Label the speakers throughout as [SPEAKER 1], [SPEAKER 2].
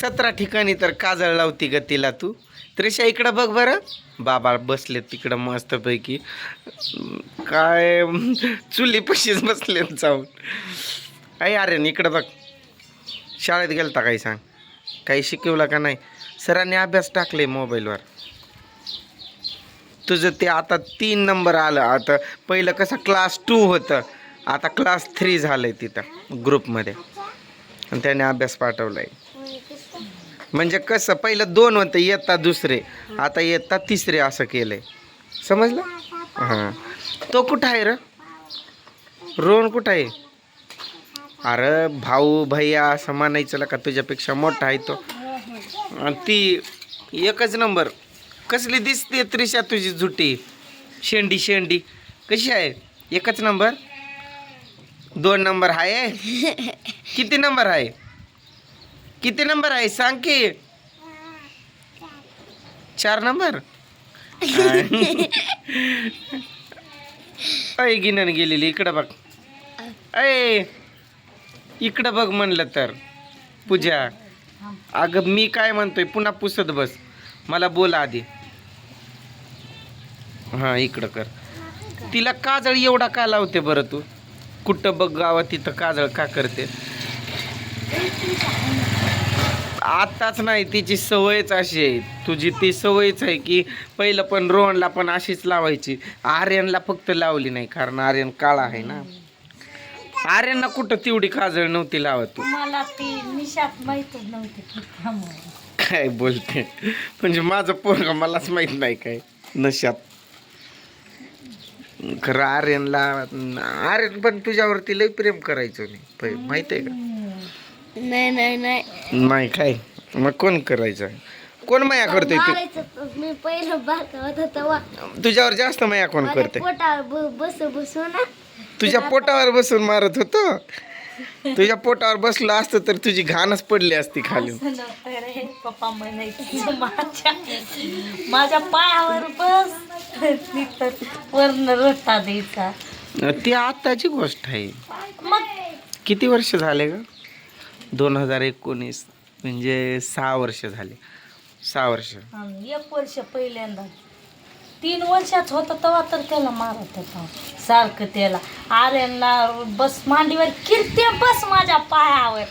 [SPEAKER 1] सतरा ठिकाणी तर काजळ लावती ग तिला तू. त्रिशा इकडं बघ बरं. बाबा बसले तिकडं मस्तपैकी. काय चुलीपशीच बसले जाऊन. आई अरे इकडं बघ. शाळेत गेलता काही सांग? काही शिकवलं का नाही? सरांनी अभ्यास टाकले मोबाईलवर. तुझं ते आता तीन नंबर आलं. आता पहिलं कसं क्लास टू होतं. आता क्लास थ्री झालं आहे तिथं ग्रुपमध्ये आणि त्याने अभ्यास पाठवला आहे म्हणजे कसं पहिलं दोन होतं इयत्ता दुसरे. आता इयत्ता तिसरे असं केलं आहे समजलं? हां. तो कुठं आहे र? रोहन कुठं आहे? अरे भाऊ भैया असं म्हणायचं का तुझ्यापेक्षा मोठा आहे तो. आणि ती एकच नंबर. कसली दिसते त्रिशा तुझी जुटी शेंडी शेंडी. कशी आहे? एकच नंबर? दोन नंबर आहे? किती नंबर आहे? किती नंबर आहे? सांग की. चार नंबर? अय गिनन गेलेली. इकडं बघ. अय इकडं बघ म्हणलं तर. पूजा अगं मी काय म्हणतोय? पुन्हा पुसत बस. मला बोला आधी. हां इकडं कर. तिला काजळ एवढा का लावते बरं तू? कुठं बघ गावात तिथं काजळ का करते? आताच नाही तिची सवयच अशी आहे. तुझी ती सवयच आहे की पहिलं पण रोहनला पण अशीच लावायची. आर्यनला फक्त लावली नाही कारण आर्यन काळा आहे ना. आर्यनला कुठं तेवढी काजळ नव्हती लावत. तू
[SPEAKER 2] मला ती निशात माहीतच नव्हती की त्यामुळे.
[SPEAKER 1] काय बोलते? म्हणजे माझं पोरग मलाच माहीत नाही काय. नशात. खरं आर्यनला आर्यन पण तुझ्यावरती लय प्रेम करायचो मी. पै- माहीत आहे का?
[SPEAKER 3] नाही नाही नाही.
[SPEAKER 1] नाही काय? मग कोण करायचं? कोण माया करतोय तू?
[SPEAKER 3] मी पहिलं बारका होता तेव्हा.
[SPEAKER 1] तुझ्यावर जास्त माया कोण करते
[SPEAKER 3] पोटावर बस बसू ना.
[SPEAKER 1] तुझ्या पोटावर बसून मारत होतो? तुझ्या पोटावर बसलं असतं तर तुझी घाणच पडली असती खाली.
[SPEAKER 2] पप्पा म्हणायचे माझ्या माझ्या पायावर बस. मी तर वर्ण रट्टा द्यायचा.
[SPEAKER 1] ती आत्ताची गोष्ट आहे.
[SPEAKER 2] मग?
[SPEAKER 1] किती वर्ष झाले ग? दोन हजार एकोणीस म्हणजे सहा वर्ष झाले. सहा वर्ष.
[SPEAKER 2] एक वर्ष पहिल्यांदा. तीन वर्षात होता तेव्हा तर त्याला मारत होता. सारखं त्याला. आर्यनला बस मांडीवर किरते बस माझ्या पायावर.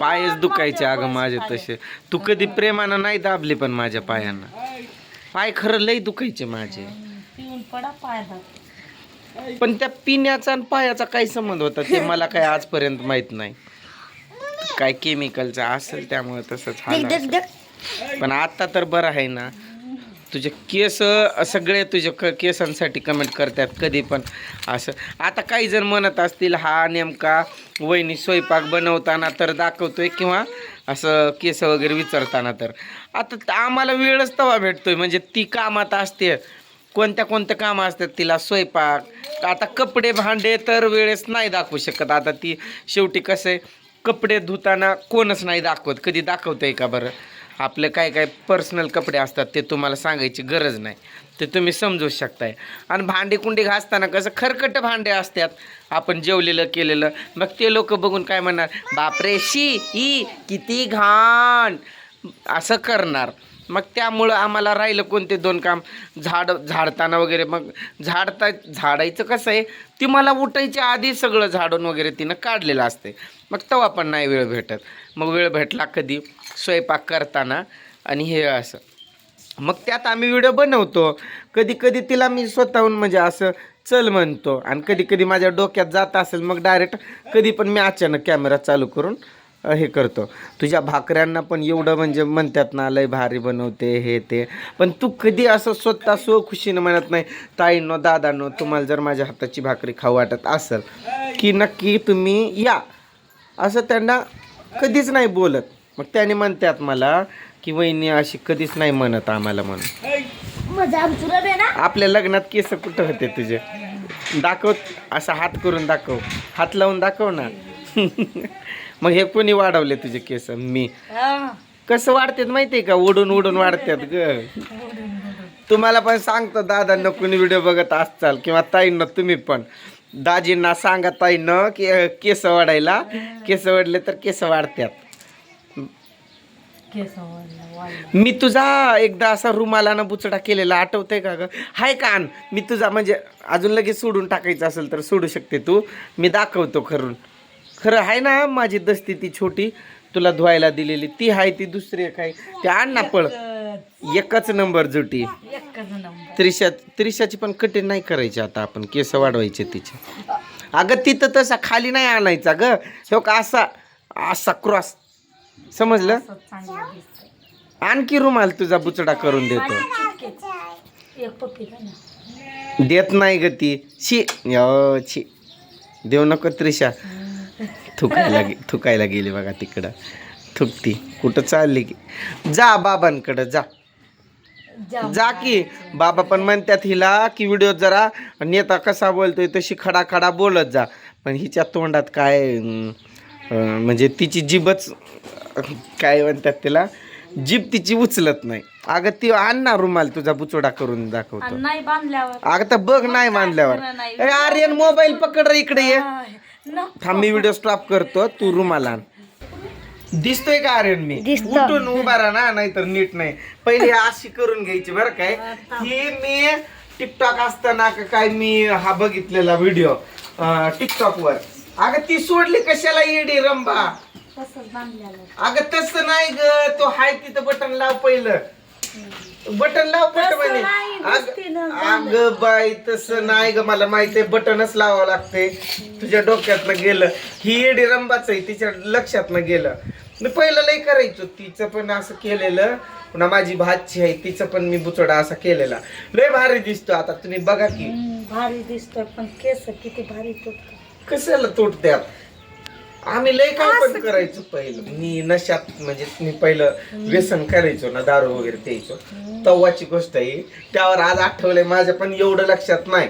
[SPEAKER 1] पायच दुखायचे अगं माझे तसे. तू कधी प्रेमानं नाही दाबले पण माझ्या पायांना. पाय खरं लय दुखायचे माझे.
[SPEAKER 2] पिऊन पडा पायाला.
[SPEAKER 1] पण त्या पिण्याचा आणि पायाचा काय संबंध होता ते मला काय आजपर्यंत माहीत नाही. काय केमिकलचं असेल त्यामुळे तसंच. पण आता तर बरं आहे ना. तुझे केस सगळे तुझे क केसांसाठी कमेंट करतात कधी पण असं. आता काही जण म्हणत असतील हा नेमका वहिनी स्वयंपाक बनवताना तर दाखवतोय किंवा असं केस वगैरे विचारताना तर. आता आम्हाला वेळच तवा भेटतोय. म्हणजे ती कामात असते. कोणत्या कोणत्या कामं असतात तिला स्वयंपाक? आता कपडे भांडे तर वेळेस नाही दाखवू शकत. आता ती शेवटी कसं आहे कपडे धुताना कोणच नाही दाखवत. कधी दाखवतंय का बरं? आपले काय काय पर्सनल कपडे असतात ते तुम्हाला सांगायची गरज नाही. ते तुम्ही समजू शकताय. आणि भांडी कुंडी घासताना कसं खरकट भांडे असतात. आपण जेवलेलं केलेलं. मग ते लोक बघून काय म्हणणार? बापरे शी ई किती घाण! असं करणार. मग त्यामुळं आम्हाला राहिलं कोणते दोन काम? झाड झाडताना वगैरे. मग झाडता झाडायचं कसं आहे? ती मला उठायच्या आधी सगळं झाडून वगैरे तिनं काढलेलं असते मग तेव्हा पण नाही वेळ भेटत. मग वेळ भेटला कधी? स्वयंपाक करताना. आणि हे असं. मग त्यात आम्ही व्हिडिओ बनवतो. कधी कधी तिला मी स्वतःहून म्हणजे असं चल म्हणतो. आणि कधी कधी माझ्या डोक्यात जात असेल मग डायरेक्ट कधी पण मी अचानक कॅमेरा चालू करून हे करतो. तुझ्या भाकऱ्यांना पण एवढं म्हणजे म्हणतात ना लय भारी बनवते हे ते. पण तू कधी असं स्वतः सो खुशीनं म्हणत नाही ताईंनो दादांनो तुम्हाला जर माझ्या हाताची भाकरी खाऊ वाटत असेल की नक्की तुम्ही या. असं त्यांना कधीच नाही बोलत. मग त्याने म्हणतात मला की वहिनी अशी कधीच नाही म्हणत आम्हाला म्हणून. आपल्या लग्नात केस कुठं होते तुझे? दाखव असा हात करून दाखव. हात लावून दाखव ना. मग हे कोणी वाढवले तुझे केस? मी. कसं वाढतात माहितीये का? उडून उडून वाढतात ग. तुम्हाला पण सांगतो दादांना कोणी व्हिडिओ बघत असचाल किंवा ताईंना तुम्ही पण. दाजींना सांगा ताईनं की केस वाढायला. केस वाढले तर केस वाढतात. मी तुझा एकदा असा रुमालानं बुचडा केलेला आठवतंय का ग? हाय का आण मी तुझा म्हणजे अजून लगेच सोडून टाकायचं असेल तर सोडू शकते तू. मी दाखवतो खरून. खरं आहे ना माझी दस्ती ती छोटी. तुला धुवायला दिलेली. ती आहे ती दुसरी काय ते आण ना पळ. एकच नंबर जुटी. त्रिशा त्रिशाची पण कठीण नाही करायची आता आपण. केस वाढवायचे तिचे. अगं तिथं तसा खाली नाही आणायचा ग. हो का असा असा क्रॉस. समजलं? आणखी रुमाल तुझा बुचडा करून देतो.
[SPEAKER 2] एक
[SPEAKER 1] देत नाही ग ती. शी छी देऊ नको त्रिशा. थुकायला गे थुकायला गेली बघा तिकडं. थुकती. कुठं चालली की जा बाबांकडं जा. जा की. बाबा पण म्हणतात हिला की व्हिडिओ जरा नेता कसा बोलतोय तशी खडा खडा बोलत जा. पण हिच्या तोंडात काय अं, म्हणजे तिची जीभच काय म्हणतात तिला जीभ तिची उचलत नाही. अगं ती आण ना रुमाल तुझा बुचोडा करून दाखवतो.
[SPEAKER 2] आणि नाही बांधल्यावर.
[SPEAKER 1] अगं तर बघ नाही मानल्यावर. ए, आर्यन मोबाईल पकड रे इकडे ये. थांब मी व्हिडिओ स्टॉप करतो. तू रुमाल आण. दिसतोय का आर्यन मी?
[SPEAKER 3] दिसतं.
[SPEAKER 1] उठून उभा राहा ना नाहीतर नीट नाही. पहिले अशी करून घ्यायची बरं काय ही मी टिकटॉक असताना का काय मी हा बघितलेला व्हिडिओ टिकटॉक वर. अगं ती सोडली कशाला येडी रंबा? अगं तसं नाही ग. तो हाय तिथं बटन लाव पहिलं. बटन लाव
[SPEAKER 2] नाही, ना,
[SPEAKER 1] अगं बाई तसं नाही ग मला माहिती आहे बटनच लावावं लागते. तुझ्या डोक्यातनं गेलं. ही येडी रंबाच आहे तिच्या लक्षातनं गेलं. मी पहिलं लय करायचो तिचं पण असं केलेलं. पुन्हा माझी भाची आहे तिचं पण मी बुचडा असा केलेला. लय भारी दिसतो आता तुम्ही बघा की.
[SPEAKER 2] हम्म, भारी दिसतोय पण केस किती भारी तुटत
[SPEAKER 1] कशाला तोडत्यात आम्ही लय काय पण करायचो पहिलं. मी नशात म्हणजे मी पहिलं व्यसन करायचो ना दारू वगैरे प्यायचो. तव्हाची गोष्ट आहे. त्यावर आज आठवलंय माझ्या पण एवढं लक्षात नाही.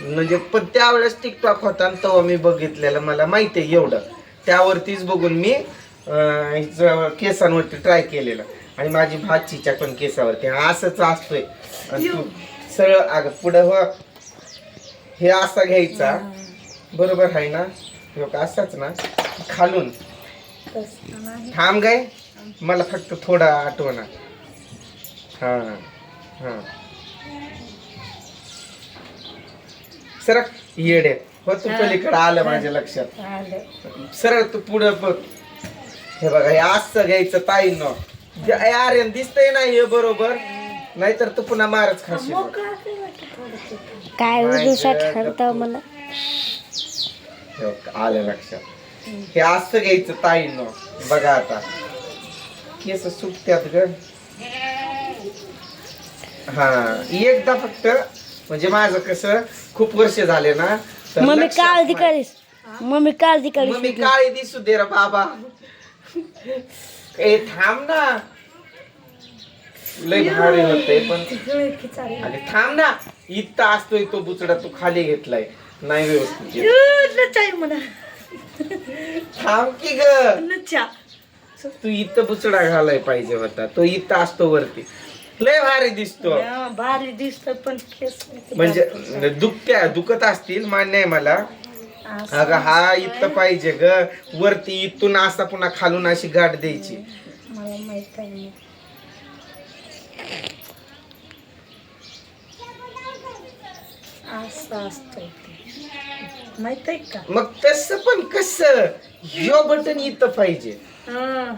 [SPEAKER 1] म्हणजे पण त्यावेळेस टिकटॉक होता आणि तेव्हा मी बघितलेलं मला माहिती आहे एवढं. त्यावरतीच बघून मी अं, केसांवरती ट्राय केलेलं. आणि माझी भाचीच्या पण केसावरती. हा असंच असतोय. आणि तू सरळ अगं पुढं हो. हे असा घ्यायचा. बरोबर आहे ना? ह्यो का असाच ना? खालून.
[SPEAKER 2] तसं नाही
[SPEAKER 1] थांब गाय मला फक्त थोडा आठवणा हा हा. सरक येडे हो तू पलीकडे आलं माझ्या लक्षात.
[SPEAKER 2] आलं
[SPEAKER 1] सरळ तू पुढं बघ. हे बघा हे असं घ्यायचं ताई न. अरे दिसतंय ना हे बरोबर? नाहीतर तू पुन्हा मारच खाशील.
[SPEAKER 3] काय दिवसात ठरतं मला?
[SPEAKER 1] आलं लक्षात. हे असं घ्यायचं ताईनं. बघा आता. केस सुटत्यात ग. हा एकदा फक्त म्हणजे माझं कसं खूप वर्ष झाले ना तर
[SPEAKER 3] मम्मी
[SPEAKER 1] लक्षात
[SPEAKER 3] काळजी. करीस. मम्मी काळजी करीस.
[SPEAKER 1] मम्मी काळी दिसू दे रे बाबा. ए थांब ना. लय भारी होते पण. अरे थांब ना. इथं असतोय तो बुचडा तू खाली घेतलाय. नाही व्यवस्थित घेत.
[SPEAKER 2] एवढं चाय म्हणा.
[SPEAKER 1] थांब की ग.
[SPEAKER 2] नचा
[SPEAKER 1] तू इथं बुचडा घालाय पाहिजे होता. तो इथं असतो वरती. लय भारी दिसतो.
[SPEAKER 2] हा, भारी दिसतोय पण केस
[SPEAKER 1] म्हणजे दुखत्या दुखत असतील मान्य आहे मला.
[SPEAKER 2] असं
[SPEAKER 1] अगं हा इथं पाहिजे ग. वरती इथून असा पुन्हा खालून अशी गाठ द्यायची.
[SPEAKER 2] मला माहीत आहे असं माहीत आहे का?
[SPEAKER 1] मग तस पण कस? ह्यो बटन इथं पाहिजे.
[SPEAKER 2] हा.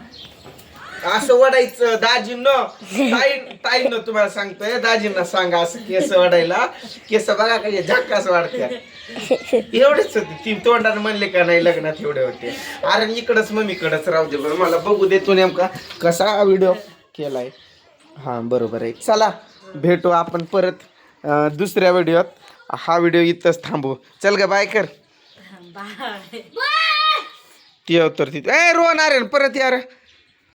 [SPEAKER 1] असं वडायचं दाजीनं. ताई ताईनं तुम्हाला सांगतोय दाजींना सांगा असं केस वडायला. केस बघा काही झक्कास वाढत्या. एवढेच होते. ती तोंडाने म्हणले का नाही लग्नात एवढे होते. अरे इकडच मम्मीकडच राहू दे बरं. मला बघू देतो नेमका कसा व्हिडिओ केलाय. हा बरोबर आहे. चला भेटू आपण परत अं, दुसऱ्या व्हिडिओत हा व्हिडिओ इथंच थांबू चल ग बाय कर.
[SPEAKER 2] बाय
[SPEAKER 1] ती तर तिथे ए अरे परत यार